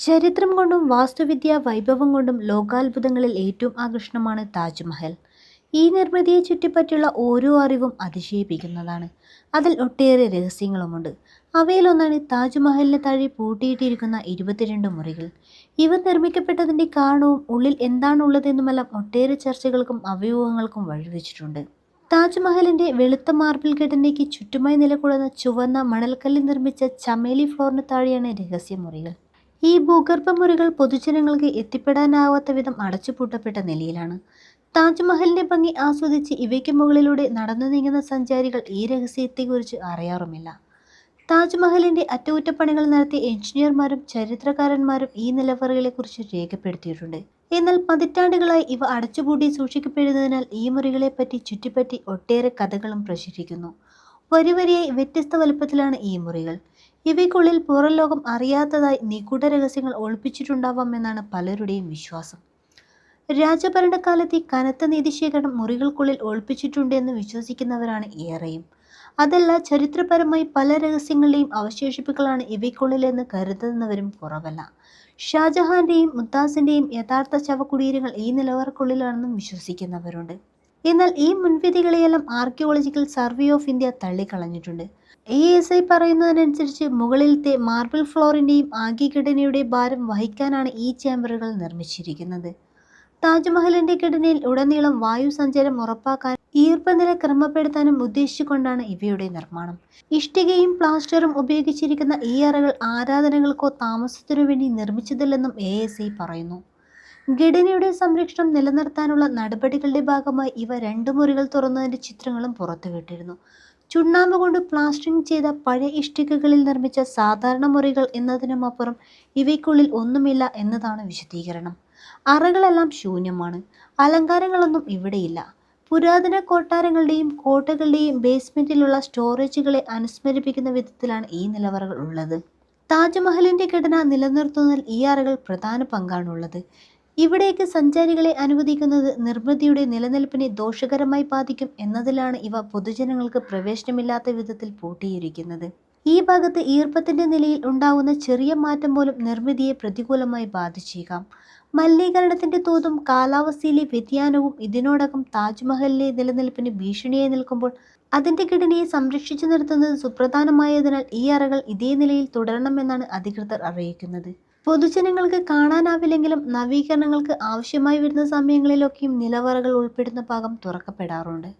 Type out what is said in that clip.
ചരിത്രം കൊണ്ടും വാസ്തുവിദ്യാ വൈഭവം കൊണ്ടും ലോകാത്ഭുതങ്ങളിൽ ഏറ്റവും ആകർഷണമാണ് താജ്മഹൽ. ഈ നിർമ്മിതിയെ ചുറ്റിപ്പറ്റിയുള്ള ഓരോ അറിവും അതിശയിപ്പിക്കുന്നതാണ്. അതിൽ ഒട്ടേറെ രഹസ്യങ്ങളുമുണ്ട്. അവയിലൊന്നാണ് താജ്മഹലിന് താഴെ പൂട്ടിയിട്ടിരിക്കുന്ന ഇരുപത്തിരണ്ട് മുറികൾ. ഇവ നിർമ്മിക്കപ്പെട്ടതിന്റെ കാരണവും ഉള്ളിൽ എന്താണുള്ളതെന്നുമെല്ലാം ഒട്ടേറെ ചർച്ചകൾക്കും അഭ്യൂഹങ്ങൾക്കും വഴിവെച്ചിട്ടുണ്ട്. താജ്മഹലിന്റെ വെളുത്ത മാർബിൾ ഘടനയ്ക്ക് ചുറ്റുമായി നിലകൊള്ളുന്ന ചുവന്ന മണൽക്കല്ലിൽ നിർമ്മിച്ച ചമേലി ഫ്ലോറിന് താഴെയാണ് രഹസ്യമുറികൾ. ഈ ഭൂഗർഭ മുറികൾ പൊതുജനങ്ങൾക്ക് എത്തിപ്പെടാനാവാത്ത വിധം അടച്ചുപൂട്ടപ്പെട്ട നിലയിലാണ്. താജ്മഹലിന്റെ ഭംഗി ആസ്വദിച്ച് ഇവയ്ക്ക് മുകളിലൂടെ നടന്നു നീങ്ങുന്ന സഞ്ചാരികൾ ഈ രഹസ്യത്തെക്കുറിച്ച് അറിയാറുമില്ല. താജ്മഹലിന്റെ അറ്റകുറ്റപ്പണികൾ നടത്തിയ എഞ്ചിനീയർമാരും ചരിത്രകാരന്മാരും ഈ നിലവറകളെക്കുറിച്ച് രേഖപ്പെടുത്തിയിട്ടുണ്ട്. എന്നാൽ പതിറ്റാണ്ടുകളായി ഇവ അടച്ചുപൂട്ടി സൂക്ഷിക്കപ്പെടുന്നതിനാൽ ഈ മുറികളെപ്പറ്റി ചുറ്റിപ്പറ്റി ഒട്ടേറെ കഥകളും പ്രചരിക്കുന്നു. വരിവരിയായി വ്യത്യസ്ത വലുപ്പത്തിലാണ് ഈ മുറികൾ. ഇവയ്ക്കുള്ളിൽ പുറം ലോകം അറിയാത്തതായി നിഗൂഢ രഹസ്യങ്ങൾ ഒളിപ്പിച്ചിട്ടുണ്ടാവാം എന്നാണ് പലരുടെയും വിശ്വാസം. രാജഭരണകാലത്ത് ഈ കനത്ത നീതിശേഖരണം മുറികൾക്കുള്ളിൽ ഒളിപ്പിച്ചിട്ടുണ്ട് എന്ന് വിശ്വസിക്കുന്നവരാണ് ഏറെയും. അതല്ല ചരിത്രപരമായി പല രഹസ്യങ്ങളുടെയും അവശേഷിപ്പുകളാണ് ഇവയ്ക്കുള്ളിലെന്ന് കരുതുന്നവരും കുറവല്ല. ഷാജഹാന്റെയും മുത്താസിന്റെയും യഥാർത്ഥ ശവകുടീരങ്ങൾ ഈ നിലവറക്കുള്ളിലാണെന്നും വിശ്വസിക്കുന്നവരുണ്ട്. എന്നാൽ ഈ മുൻവിധികളെയെല്ലാം ആർക്കിയോളജിക്കൽ സർവേ ഓഫ് ഇന്ത്യ തള്ളിക്കളഞ്ഞിട്ടുണ്ട്. എ എസ് ഐ പറയുന്നതിനനുസരിച്ച് മുകളിലത്തെ മാർബിൾ ഫ്ലോറിന്റെയും ആഗ്യഘടനയുടെ ഭാരം വഹിക്കാനാണ് ഈ ചേംബറുകൾ നിർമ്മിച്ചിരിക്കുന്നത്. താജ്മഹലിന്റെ ഘടനയിൽ ഉടനീളം വായു സഞ്ചാരം ഉറപ്പാക്കാൻ ഈർപ്പനില ക്രമപ്പെടുത്താനും ഉദ്ദേശിച്ചുകൊണ്ടാണ് ഇവയുടെ നിർമ്മാണം. ഇഷ്ടികയും പ്ലാസ്റ്ററും ഉപയോഗിച്ചിരിക്കുന്ന ഈ അറകൾ ആരാധനകൾക്കോ താമസത്തിനു വേണ്ടി നിർമ്മിച്ചതല്ലെന്നും എ പറയുന്നു. ഘടനയുടെ സംരക്ഷണം നിലനിർത്താനുള്ള നടപടികളുടെ ഭാഗമായി ഇവ രണ്ട് മുറികൾ തുറന്നതിന്റെ ചിത്രങ്ങളും പുറത്തുവിട്ടിരുന്നു. ചുണ്ണാമ്പ് കൊണ്ട് പ്ലാസ്റ്ററിംഗ് ചെയ്ത പഴയ ഇഷ്ടികകളിൽ നിർമ്മിച്ച സാധാരണ മുറികൾ എന്നതിനുമപ്പുറം ഇവയ്ക്കുള്ളിൽ ഒന്നുമില്ല എന്നതാണ് വിശദീകരണം. അറകളെല്ലാം ശൂന്യമാണ്. അലങ്കാരങ്ങളൊന്നും ഇവിടെയില്ല. പുരാതന കൊട്ടാരങ്ങളുടെയും കോട്ടകളുടെയും ബേസ്മെന്റിലുള്ള സ്റ്റോറേജുകളെ അനുസ്മരിപ്പിക്കുന്ന വിധത്തിലാണ് ഈ നിലവറകൾ ഉള്ളത്. താജ്മഹലിന്റെ ഘടന നിലനിർത്തുന്നതിൽ ഈ അറകൾ പ്രധാന പങ്കാണുള്ളത്. ഇവിടേക്ക് സഞ്ചാരികളെ അനുവദിക്കുന്നത് നിർമ്മിതിയുടെ നിലനിൽപ്പിനെ ദോഷകരമായി ബാധിക്കും എന്നതിലാണ് ഇവ പൊതുജനങ്ങൾക്ക് പ്രവേശനമില്ലാത്ത വിധത്തിൽ പൂട്ടിയിരിക്കുന്നത്. ഈ ഭാഗത്ത് ഈർപ്പത്തിന്റെ നിലയിൽ ഉണ്ടാവുന്ന ചെറിയ മാറ്റം പോലും നിർമ്മിതിയെ പ്രതികൂലമായി ബാധിച്ചേക്കാം. മലിനീകരണത്തിന്റെ തോതും കാലാവസ്ഥയിലെ വ്യതിയാനവും ഇതിനോടകം താജ്മഹലിലെ നിലനിൽപ്പിന് ഭീഷണിയായി നിൽക്കുമ്പോൾ അതിന്റെ ഘടനയെ സംരക്ഷിച്ചു നിർത്തുന്നത് സുപ്രധാനമായതിനാൽ ഈ അറകൾ ഇതേ നിലയിൽ തുടരണമെന്നാണ് അധികൃതർ അറിയിക്കുന്നത്. പൊതുജനങ്ങൾക്ക് കാണാനാവില്ലെങ്കിലും നവീകരണങ്ങൾക്ക് ആവശ്യമായി വരുന്ന സമയങ്ങളിലൊക്കെയും നിലവറകൾ ഉൾപ്പെടുന്ന ഭാഗം തുറക്കപ്പെടാറുണ്ട്.